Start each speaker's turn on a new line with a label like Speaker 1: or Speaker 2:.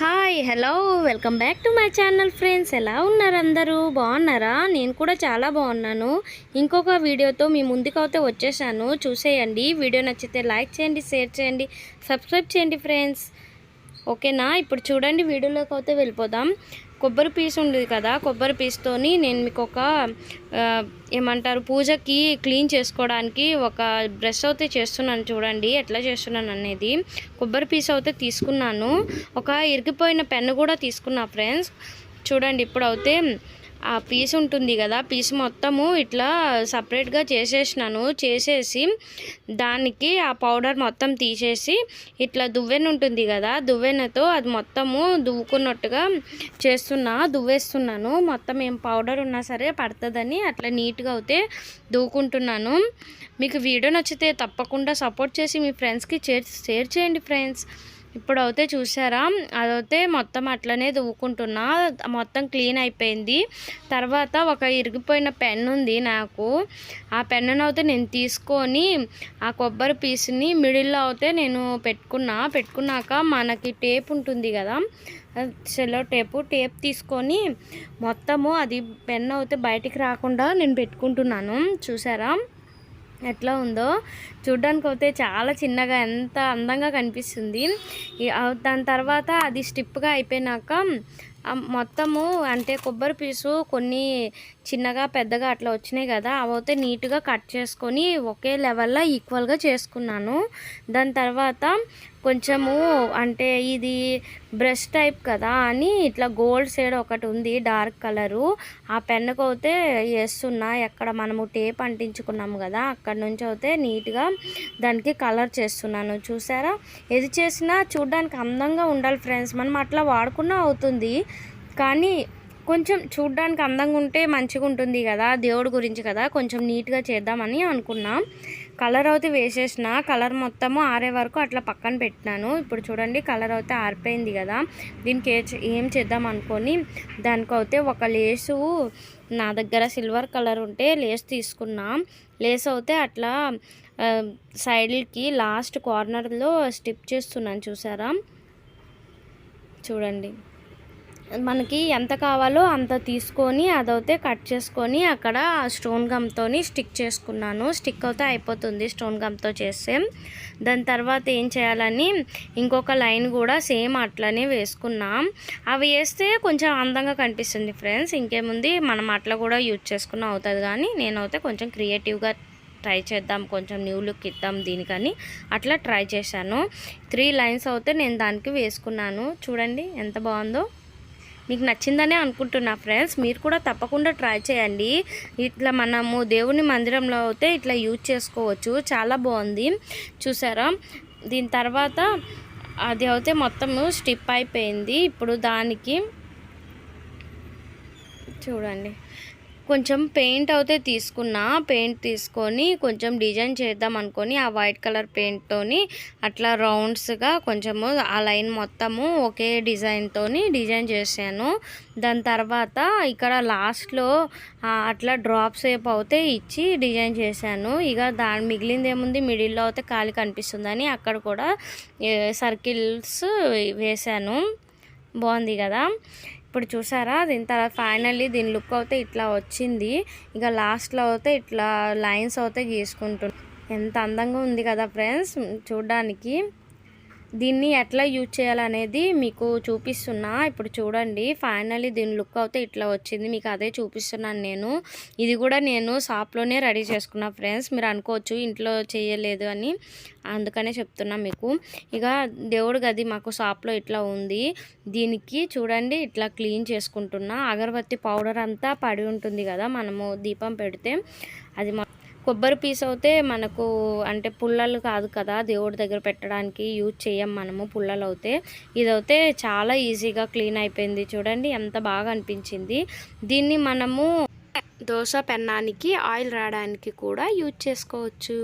Speaker 1: Hi hello welcome back to my channel friends ఎలా ఉన్నారు అందరూ? బాగున్నారా? నేను కూడా చాలా బాగున్నాను. ఇంకొక వీడియోతో మీ ముందుకైతే వచ్చేసాను. చూసేయండి. వీడియో నచ్చితే లైక్ చేయండి షేర్ చేయండి సబ్స్క్రైబ్ చేయండి ఫ్రెండ్స్ ఓకేనా? ఇప్పుడు చూడండి వీడియోలోకి అయితే వెళ్ళిపోదాం. కొబ్బరి పీస్ ఉంది కదా కొబ్బరి పీస్తోని నేను మీకు ఒక ఏమంటారు పూజకి క్లీన్ చేసుకోవడానికి ఒక బ్రష్ అయితే చేస్తున్నాను చూడండి ఎట్లా చేస్తున్నాను అనేది. కొబ్బరి పీస్ అయితే తీసుకున్నాను. ఒక ఇరిగిపోయిన పెన్ను కూడా తీసుకున్నా ఫ్రెండ్స్. చూడండి ఇప్పుడు అయితే ఆ పీస్ ఉంటుంది కదా పీస్ మొత్తము ఇట్లా సపరేట్గా చేసేసినాను. చేసేసి దానికి ఆ పౌడర్ మొత్తం తీసేసి ఇట్లా దువ్వెన ఉంటుంది కదా దువ్వెనతో అది మొత్తము దువ్వుకున్నట్టుగా చేస్తున్నా దువ్వేస్తున్నాను. మొత్తం ఏం పౌడర్ ఉన్నా సరే పడుతుందని అట్లా నీట్గా అయితే దువ్వుకుంటున్నాను. మీకు వీడియో నచ్చితే తప్పకుండా సపోర్ట్ చేసి మీ ఫ్రెండ్స్కి షేర్ చేయండి ఫ్రెండ్స్. ఇప్పుడు అయితే చూసారా? అదైతే మొత్తం అట్లనే దువ్వుకుంటున్నా. మొత్తం క్లీన్ అయిపోయింది. తర్వాత ఒక ఇరిగిపోయిన పెన్ ఉంది నాకు. ఆ పెన్నును అయితే నేను తీసుకొని ఆ కొబ్బరి పీస్ని మిడిల్లో అయితే నేను పెట్టుకున్నా. పెట్టుకున్నాక మనకి టేప్ ఉంటుంది కదా? సెల్లో టేపు టేప్ తీసుకొని మొత్తము అది పెన్ అయితే బయటికి రాకుండా నేను పెట్టుకుంటున్నాను. చూసారా? ఎట్లా ఉందో చూడ్డానికి అయితే చాలా చిన్నగా ఎంత అందంగా కనిపిస్తుంది. దాని తర్వాత అది స్టిప్గా అయిపోయినాక మొత్తము అంటే కొబ్బరి పీసు కొన్ని చిన్నగా పెద్దగా అట్లా వచ్చినాయి కదా అవైతే నీట్గా కట్ చేసుకొని ఒకే లెవెల్లో ఈక్వల్గా చేసుకున్నాను. దాని తర్వాత కొంచెము అంటే ఇది బ్రష్ టైప్ కదా అని ఇట్లా గోల్డ్ షేడ్ ఒకటి ఉంది డార్క్ కలరు. ఆ పెన్నుకు అయితే వేస్తున్నా ఎక్కడ మనము టేప్ అంటించుకున్నాము కదా అక్కడ నుంచి అయితే నీట్గా దానికి కలర్ చేస్తున్నాను. చూసారా? ఏది చేసినా చూడడానికి అందంగా ఉండాలి ఫ్రెండ్స్. మనం అట్లా వాడుకున్నా అవుతుంది. కానీ కొంచెం చూడ్డానికి అందంగా ఉంటే మంచిగా ఉంటుంది కదా దేవుడి గురించి కదా కొంచెం నీట్గా చేద్దామని అనుకున్నాం. కలర్ అయితే వేసేసిన కలర్ మొత్తము ఆరే వరకు అట్లా పక్కన పెట్టినాను. ఇప్పుడు చూడండి కలర్ అయితే ఆరిపోయింది కదా దీనికి ఏం చేద్దాం అనుకొని దానికైతే ఒక లేసు నా దగ్గర సిల్వర్ కలర్ ఉంటే లేస్ తీసుకున్నా. లేస్ అయితే అట్లా సైడ్కి లాస్ట్ కార్నర్లో స్టిప్ చేస్తున్నాను చూసారా? చూడండి. మనకి ఎంత కావాలో అంత తీసుకొని అదైతే కట్ చేసుకొని అక్కడ స్టోన్ గమ్తో స్టిక్ చేసుకున్నాను. స్టిక్ అయితే అయిపోతుంది స్టోన్ గమ్తో చేస్తే. దాని తర్వాత ఏం చేయాలని ఇంకొక లైన్ కూడా సేమ్ అట్లనే వేసుకున్నాం. అవి వేస్తే కొంచెం అందంగా కనిపిస్తుంది ఫ్రెండ్స్. ఇంకేముంది మనం అట్లా కూడా యూజ్ చేసుకున్న అవుతుంది కానీ నేనైతే కొంచెం క్రియేటివ్గా ట్రై చేద్దాం కొంచెం న్యూ లుక్ ఇద్దాం దీనికని అట్లా ట్రై చేశాను. త్రీ లైన్స్ అయితే నేను దానికి వేసుకున్నాను. చూడండి ఎంత బాగుందో. మీకు నచ్చిందనే అనుకుంటున్నా ఫ్రెండ్స్. మీరు కూడా తప్పకుండా ట్రై చేయండి. ఇట్లా మనము దేవుని మందిరంలో అయితే ఇట్లా యూజ్ చేసుకోవచ్చు. చాలా బాగుంది. చూసారా? దీని తర్వాత అది అయితే మొత్తము స్టిప్ అయిపోయింది. ఇప్పుడు దానికి చూడండి. కొంచెం పెయింట్ అయితే తీసుకున్నా. పెయింట్ తీసుకొని కొంచెం డిజైన్ చేద్దాం అనుకొని ఆ వైట్ కలర్ పెయింట్తోని అట్లా రౌండ్స్గా కొంచెము ఆ లైన్ మొత్తము ఒకే డిజైన్తో డిజైన్ చేశాను. దాని తర్వాత ఇక్కడ లాస్ట్లో అట్లా డ్రాప్ షేప్ అయితే ఇచ్చి డిజైన్ చేశాను. ఇక దాని మిగిలింది ఏముంది? మిడిల్లో అయితే ఖాళీ కనిపిస్తుందని అక్కడ కూడా సర్కిల్స్ వేశాను. బాగుంది కదా? ఇప్పుడు చూసారా? దీని తర్వాత ఫైనల్లీ దీని లుక్ అయితే ఇట్లా వచ్చింది. ఇక లాస్ట్లో అయితే ఇట్లా లైన్స్ అయితే గీసుకుంటున్నాను ఎంత అందంగా ఉంది కదా ఫ్రెండ్స్ చూడడానికి. దీన్ని ఎట్లా యూజ్ చేయాలనేది మీకు చూపిస్తున్నా. ఇప్పుడు చూడండి ఫైనల్లీ దీని లుక్ అయితే ఇట్లా వచ్చింది. మీకు అదే చూపిస్తున్నాను నేను. ఇది కూడా నేను షాప్లోనే రెడీ చేసుకున్నా ఫ్రెండ్స్. మీరు అనుకోవచ్చు ఇంట్లో చేయలేదు అని అందుకనే చెప్తున్నా మీకు. ఇక దేవుడు గది మాకు షాప్లో ఇట్లా ఉంది. దీనికి చూడండి ఇట్లా క్లీన్ చేసుకుంటున్నా. అగరబత్తి పౌడర్ అంతా పడి ఉంటుంది కదా మనము దీపం పెడితే. అది కొబ్బరి పీస్ అయితే మనకు అంటే పుల్లలు కాదు కదా దేవుడి దగ్గర పెట్టడానికి యూజ్ చేయం మనము పుల్లలు అయితే ఇదైతే చాలా ఈజీగా క్లీన్ అయిపోయింది చూడండి ఎంత బాగా అనిపించింది. దీన్ని మనము దోశ పెన్నానికి ఆయిల్ రావడానికి కూడా యూజ్ చేసుకోవచ్చు.